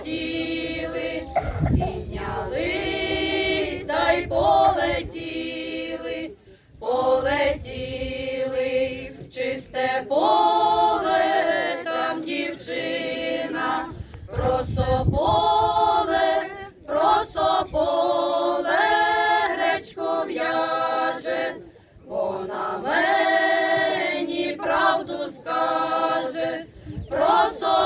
захотіли, піднялись та й полетіли, полетіли в чисте поле там дівчина, просополе, просополе, гречко в'яже, вона мені правду скаже. Просто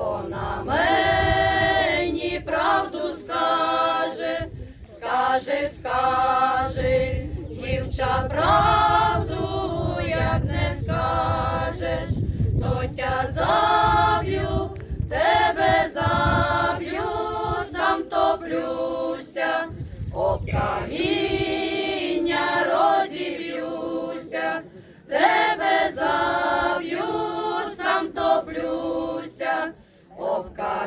вона мені правду скаже, скаже, скаже, дівча правду. об каміння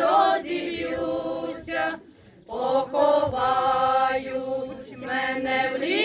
розіб'юся, поховають мене в лісі.